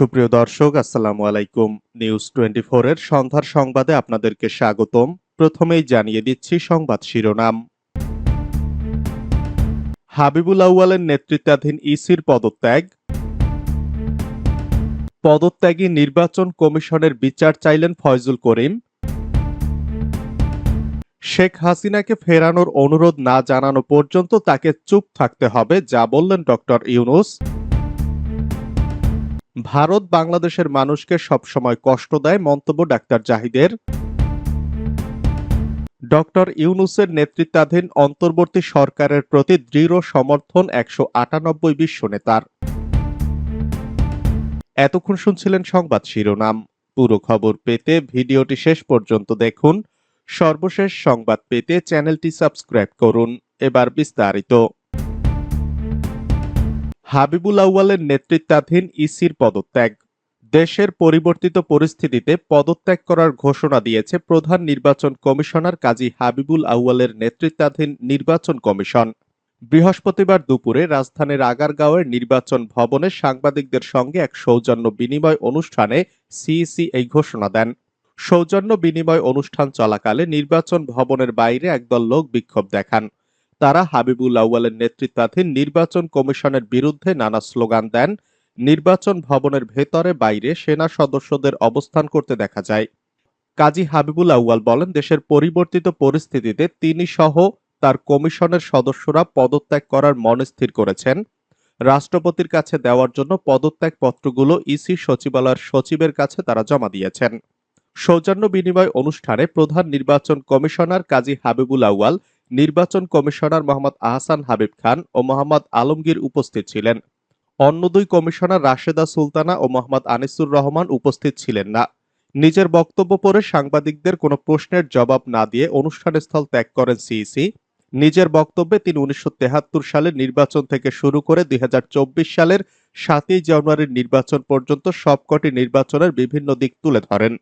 সুপ্রিয় দর্শক, আসসালামু আলাইকুম। নিউজ টোয়েন্টি এর সন্ধ্যার সংবাদে আপনাদেরকে স্বাগতম। প্রথমেই জানিয়ে দিচ্ছি সংবাদ শিরোনাম। হাবিবুল আউয়ালের নেতৃত্বাধীন ইসির পদত্যাগ। পদত্যাগী নির্বাচন কমিশনের বিচার চাইলেন ফয়জুল করিম। শেখ হাসিনাকে ফেরানোর অনুরোধ না জানানো পর্যন্ত তাকে চুপ থাকতে হবে, যা বললেন ডক্টর ইউনুস। ভারত বাংলাদেশের মানুষকে সবসময় কষ্ট দেয় মন্তব্য ডাক্তার জাহিদের। ডক্টর ইউনুসের নেতৃত্বাধীন অন্তর্বর্তী সরকারের প্রতি দৃঢ় সমর্থন একশো আটানব্বই বিশ্ব নেতার। এতক্ষণ শুনছিলেন সংবাদ শিরোনাম। পুরো খবর পেতে ভিডিওটি শেষ পর্যন্ত দেখুন। সর্বশেষ সংবাদ পেতে চ্যানেলটি সাবস্ক্রাইব করুন। এবার বিস্তারিত। হাবিবুল আউয়ালের নেতৃত্বাধীন ইসির পদত্যাগ। দেশের পরিবর্তিত পরিস্থিতিতে পদত্যাগ করার ঘোষণা দিয়েছে প্রধান নির্বাচন কমিশনার কাজী হাবিবুল আউয়ালের নেতৃত্বাধীন নির্বাচন কমিশন। বৃহস্পতিবার দুপুরে রাজধানীর আগারগাঁওয়ের নির্বাচন ভবনে সাংবাদিকদের সঙ্গে এক সৌজন্য বিনিময় অনুষ্ঠানে সিইসি এই ঘোষণা দেন। সৌজন্য বিনিময় অনুষ্ঠান চলাকালে নির্বাচন ভবনের বাইরে একদল লোক বিক্ষোভ দেখান। তারা হাবিবুল আউয়ালের নেতৃত্বাধীন নির্বাচন কমিশনের বিরুদ্ধে নানা স্লোগান দেন। নির্বাচন ভবনের ভেতরে বাইরে সেনা সদস্যদের অবস্থান করতে দেখা যায়। কাজী হাবিবুল আউয়াল বলেন, দেশের পরিবর্তিত পরিস্থিতিতে তিনি সহ তার কমিশনের সদস্যরা পদত্যাগ করার মনস্থির করেছেন। রাষ্ট্রপতির কাছে দেওয়ার জন্য পদত্যাগ পত্রগুলো ইসি সচিবালয়ের সচিবের কাছে তারা জমা দিয়েছেন। সৌজন্য বিনিময় অনুষ্ঠানে প্রধান নির্বাচন কমিশনার কাজী হাবিবুল আউয়াল নির্বাচন কমিশনার মোহাম্মদ আহসান হাবিব খান ও মোহাম্মদ আলমগীর উপস্থিত ছিলেন। অন্য দুই কমিশনার রাশেদা সুলতানা ও মোহাম্মদ আনিসুর রহমান উপস্থিত ছিলেন না। নিজের বক্তব্য পরে সাংবাদিকদের কোনো প্রশ্নের জবাব না দিয়ে অনুষ্ঠানস্থল ত্যাগ করেন সিইসি। নিজের বক্তব্যে তিনি উনিশশো সালের নির্বাচন থেকে শুরু করে দুই হাজার চব্বিশ সালের সাতই জানুয়ারির নির্বাচন পর্যন্ত সবকটি নির্বাচনের বিভিন্ন দিক তুলে ধরেন।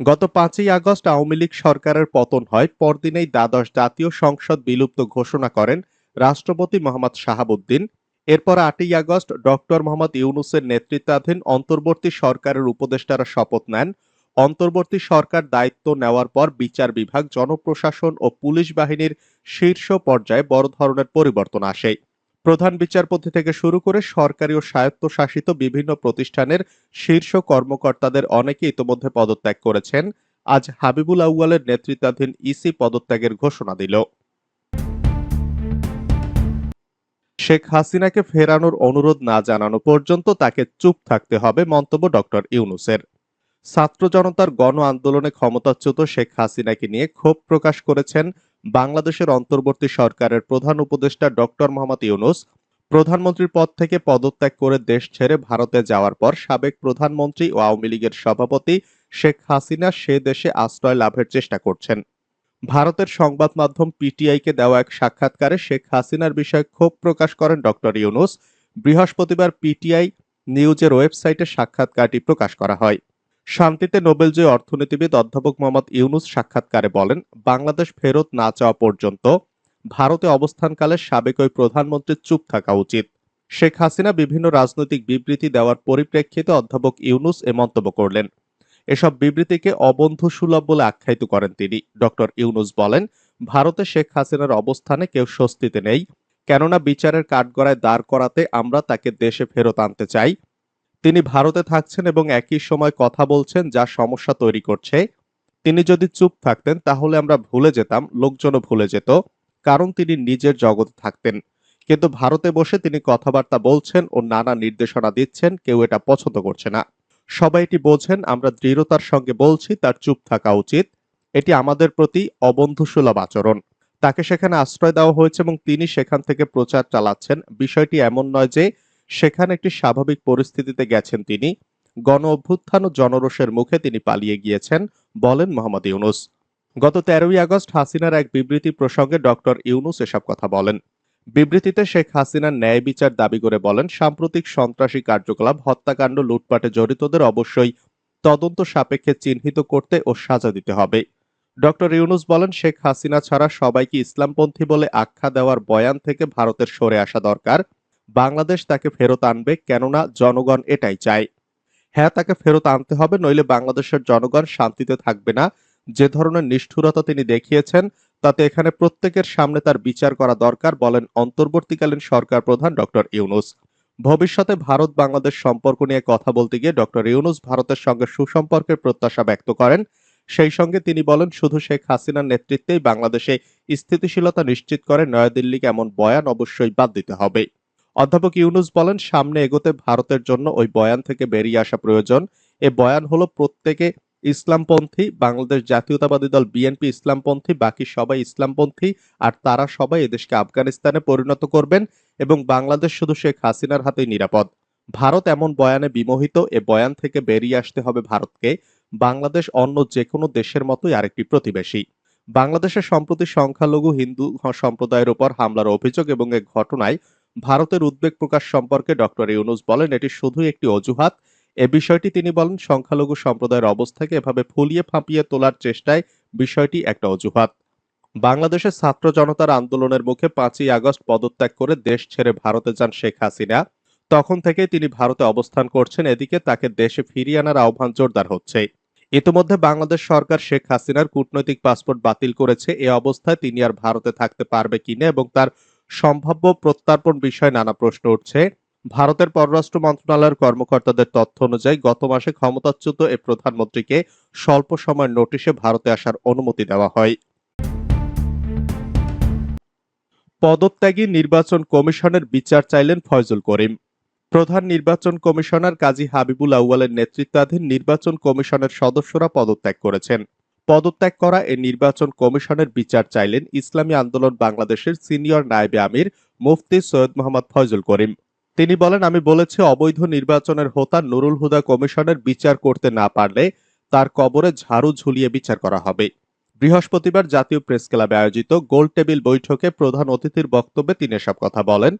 গত পাঁচই আগস্ট আওয়ামী লীগ সরকারের পতন হয়। পরদিনেই দ্বাদশ জাতীয় সংসদ বিলুপ্ত ঘোষণা করেন রাষ্ট্রপতি মোহাম্মদ শাহাবুদ্দিন। এরপর আটই আগস্ট ডক্টর মোহাম্মদ ইউনুসের নেতৃত্বাধীন অন্তর্বর্তী সরকারের উপদেষ্টারা শপথ নেন। অন্তর্বর্তী সরকার দায়িত্ব নেওয়ার পর বিচার বিভাগ, জনপ্রশাসন ও পুলিশ বাহিনীর শীর্ষ পর্যায়ে বড় ধরনের পরিবর্তন আসে। প্রধান বিচারপতি থেকে শুরু করে সরকারি ও স্বায়ত্তশাসিত বিভিন্ন প্রতিষ্ঠানের শীর্ষ কর্মকর্তাদের অনেকে ইতোমধ্যে পদত্যাগ করেছেন। আজ হাবিবুল আউয়ালের নেতৃত্বাধীন ইসি পদত্যাগের ঘোষণা দিল। শেখ হাসিনাকে ফেরানোর অনুরোধ না জানানো পর্যন্ত তাকে চুপ থাকতে হবে মন্তব্য ডক্টর ইউনুসের। ছাত্র জনতার গণ আন্দোলনে ক্ষমতাচ্যুত শেখ হাসিনাকে নিয়ে ক্ষোভ প্রকাশ করেছেন বাংলাদেশের অন্তর্বর্তী সরকারের প্রধান উপদেষ্টা ডক্টর মোহাম্মদ ইউনুস প্রধানমন্ত্রীর পদ থেকে পদত্যাগ করে দেশ ছেড়ে ভারতে যাওয়ার পর সাবেক প্রধানমন্ত্রী ও আওয়ামী লীগের সভাপতি শেখ হাসিনা সে দেশে আশ্রয় লাভের চেষ্টা করছেন। ভারতের সংবাদ মাধ্যম পিটিআইকে দেওয়া এক সাক্ষাৎকারে শেখ হাসিনার বিষয়ে ক্ষোভ প্রকাশ করেন ডক্টর ইউনুস। বৃহস্পতিবার পিটিআই নিউজের ওয়েবসাইটে সাক্ষাৎকারটি প্রকাশ করা হয়। শান্তিতে নোবেলজয়ী অর্থনীতিবিদ অধ্যাপক মোহাম্মদ ইউনুস সাক্ষাৎকারে বলেন, বাংলাদেশ ফেরত না চাওয়া পর্যন্ত ভারতে অবস্থানকালে সাবেক ওই প্রধানমন্ত্রীর চুপ থাকা উচিত। শেখ হাসিনা বিভিন্ন রাজনৈতিক বিবৃতি দেওয়ার পরিপ্রেক্ষিতে অধ্যাপক ইউনুস এ মন্তব্য করলেন। এসব বিবৃতিকে অবন্ধু সুলভ বলে আখ্যায়িত করেন তিনি। ডক্টর ইউনুস বলেন, ভারতে শেখ হাসিনার অবস্থানে কেউ স্বস্তিতে নেই, কেননা বিচারের কাঠগড়ায় দাঁড় করাতে আমরা তাকে দেশে ফেরত আনতে চাই। তিনি ভারতে থাকছেন এবং একই সময় কথা বলছেন যা সমস্যা তৈরি করছে। তিনি যদি চুপ থাকতেন, তাহলে আমরা ভুলে যেতাম, লোকজনও ভুলে যেত, কারণ তিনি নিজের জগতে থাকতেন। কিন্তু ভারতে বসে তিনি কথাবার্তা বলছেন ও নানা নির্দেশনা দিচ্ছেন, কেউ এটা পছন্দ করছে না। সবাই এটি বোঝেন, আমরা দৃঢ়তার সঙ্গে বলছি, তার চুপ থাকা উচিত। এটি আমাদের প্রতি অবন্ধুসুলভ আচরণ। তাকে সেখানে আশ্রয় দেওয়া হয়েছে এবং তিনি সেখান থেকে প্রচার চালাচ্ছেন। বিষয়টি এমন নয় যে সেখানে একটি স্বাভাবিক পরিস্থিতিতে গেছেন তিনি। গণ অভ্যুত্থান ও জনরোষের মুখে তিনি পালিয়ে গিয়েছেন, বলেন মোহাম্মদ ইউনুস। গত তেরোই আগস্ট হাসিনার এক বিবৃতি প্রসঙ্গে ডক্টর ইউনুস এসব কথা বলেন। বিবৃতিতে শেখ হাসিনার ন্যায় বিচার দাবি করে বলেন, সাম্প্রতিক সন্ত্রাসী কার্যকলাপ, হত্যাকাণ্ড, লুটপাটে জড়িতদের অবশ্যই তদন্ত সাপেক্ষে চিহ্নিত করতে ও সাজা দিতে হবে। ডক্টর ইউনুস বলেন, শেখ হাসিনা ছাড়া সবাইকে ইসলামপন্থী বলে আখ্যা দেওয়ার বয়ান থেকে ভারতের সরে আসা দরকার। বাংলাদেশ তাকে ফেরত আনবে কেননা জনগণ এটাই চায়। হ্যাঁ তাকে ফেরত আনতে হবে, নইলে বাংলাদেশের জনগণ শান্তিতে থাকবে না। যে ধরনের নিষ্ঠুরতা তিনি দেখিয়েছেন, তাতে এখানে প্রত্যেকের সামনে তার বিচার করা দরকার বলেন অন্তর্বর্তীকালীন সরকার প্রধান ডক্টর ইউনুস। ভবিষ্যতে ভারত বাংলাদেশ সম্পর্ক নিয়ে কথা বলতে গিয়ে ডক্টর ইউনুস ভারতের সঙ্গে সুসম্পর্কের প্রত্যাশা ব্যক্ত করেন। সেই সঙ্গে তিনি বলেন, শুধু শেখ হাসিনার নেতৃত্বেই বাংলাদেশে স্থিতিশীলতা নিশ্চিত করে নয়াদিল্লিকে এমন বয়ান অবশ্যই বাদ দিতে হবে। অধ্যাপক ইউনুস বলেন, সামনে এগোতে ভারতের জন্য ওই বয়ান থেকে বেরিয়ে আসা প্রয়োজন। এ বয়ান হলো প্রত্যেকে ইসলামপন্থী, বাংলাদেশ জাতীয়তাবাদী দল, বিএনপি ইসলামপন্থী, বাকি সবাই ইসলামপন্থী, আর তারা সবাই এদেশকে আফগানিস্তানে পরিণত করবেন এবং বাংলাদেশ শুধু শেখ হাসিনার হাতেই নিরাপদ। ভারত এমন বয়ানে বিমোহিত, এ বয়ান থেকে বেরিয়ে আসতে হবে ভারতকে। বাংলাদেশ অন্য যে কোনো দেশের মতোই আরেকটি প্রতিবেশী। বাংলাদেশের সম্প্রতি সংখ্যালঘু হিন্দু সম্প্রদায়ের উপর হামলার অভিযোগ এবং এ ঘটনায় ভারতের উদ্বেগ প্রকাশ সম্পর্কে ডক্টর ইউনুস বলেন, এটি শুধুই একটি অজুহাত। এ বিষয়টি তিনি বলেন, সংখ্যালঘু সম্প্রদায়ের অবস্থাকে এভাবে ফুলিয়ে ফাঁপিয়ে তোলার চেষ্টায় বিষয়টি একটা অজুহাত। বাংলাদেশের ছাত্র জনতার আন্দোলনের মুখে পাঁচই আগস্ট পদত্যাগ করে দেশ ছেড়ে ভারতে যান শেখ হাসিনা। তখন থেকে তিনি ভারতে অবস্থান করছেন। এদিকে তাকে দেশে ফিরিয়ে আনার আহ্বান জোরদার হচ্ছে। ইতিমধ্যে বাংলাদেশ সরকার শেখ হাসিনার কূটনৈতিক পাসপোর্ট বাতিল করেছে। এ অবস্থায় তিনি আর ভারতে থাকতে পারবে কিনা এবং তার সম্ভাব্য প্রত্যার্পণ বিষয়ে নানা প্রশ্ন উঠছে। ভারতের পররাষ্ট্র মন্ত্রণালয়ের কর্মকর্তাদের তথ্য অনুযায়ী গত মাসে ক্ষমতাচ্যুত এ প্রধানমন্ত্রীকে স্বল্প সময়ের নোটিশে ভারতে আসার অনুমতি দেওয়া হয়। পদত্যাগী নির্বাচন কমিশনের বিচার চাইলেন ফয়জুল করিম। প্রধান নির্বাচন কমিশনার কাজী হাবিবুল আউয়ালের নেতৃত্বাধীন নির্বাচন কমিশনের সদস্যরা পদত্যাগ করেছেন। পদত্যাগ করা এই নির্বাচন কমিশনের বিচার চাইলেন ইসলামী আন্দোলন বাংলাদেশের সিনিয়র নায়েবে আমির মুফতি সৈয়দ মোহাম্মদ ফয়জুল করিম। তিনি বলেন, আমি বলেছি, অবৈধ নির্বাচনের হোতা নুরুল হুদা কমিশনের বিচার করতে না পারলে তার কবরে ঝাড়ু ঝুলিয়ে বিচার করা হবে। বৃহস্পতিবার জাতীয় প্রেস ক্লাবে আয়োজিত গোল টেবিল বৈঠকে প্রধান অতিথির বক্তব্যে তিনি এসব কথা বলেন।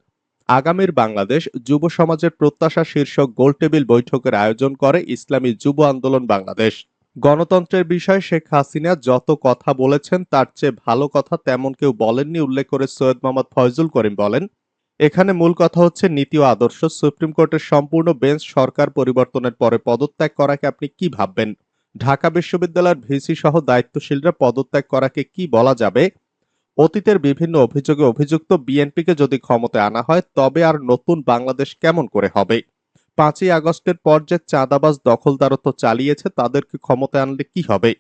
আগামীর বাংলাদেশ যুব সমাজের প্রত্যাশা শীর্ষক গোল টেবিল বৈঠকের আয়োজন করে ইসলামী যুব আন্দোলন বাংলাদেশ। গণতন্ত্রের বিষয়ে শেখ হাসিনা যত কথা বলেছেন, তার চেয়ে ভালো কথা তেমন কেউ বলেননি, উল্লেখ করে সৈয়দ মোহাম্মদ ফয়জুল করিম বলেন। এখানে মূল কথা হচ্ছে নীতি ও আদর্শ। সুপ্রিম কোর্টের সম্পূর্ণ বেঞ্চ সরকার পরিবর্তনের পরে পদত্যাগ করাকে আপনি কি ভাববেন? ঢাকা বিশ্ববিদ্যালয়ের ভিসি সহ দায়িত্বশীলরা পদত্যাগ করাকে কি বলা যাবে? অতীতের বিভিন্ন অভিযোগে অভিযুক্ত বিএনপিকে যদি ক্ষমতায় আনা হয়, তবে আর নতুন বাংলাদেশ কেমন করে হবে? পাঁচই আগস্টের পর যে চাঁদাবাজ দখলদারত্ব চালিয়েছে, তাদেরকে ক্ষমতায় আনলে কি হবে?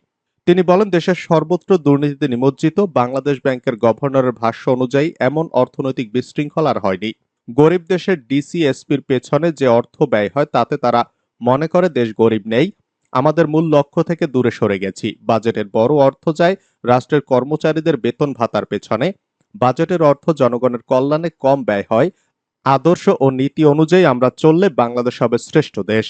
তিনি বলেন, দেশের সর্বত্র দুর্নীতিতে নিমজ্জিত, বাংলাদেশ ব্যাংকের গভর্নরের ভাষ্য অনুযায়ী এমন অর্থনৈতিক বিশৃঙ্খল আর হয়নি। গরিব দেশের ডিসিএসপির পেছনে যে অর্থ ব্যয় হয়, তাতে তারা মনে করে, দেশ গরিব নেই, আমাদের মূল লক্ষ্য থেকে দূরে সরে গেছি। বাজেটের বড় অর্থ যায় রাষ্ট্রের কর্মচারীদের বেতন ভাতার পেছনে। বাজেটের অর্থ জনগণের কল্যাণে কম ব্যয় হয় আদর্শ ও নীতি অনুযায়ী আমরা চললে বাংলাদেশ হবে শ্রেষ্ঠ দেশ।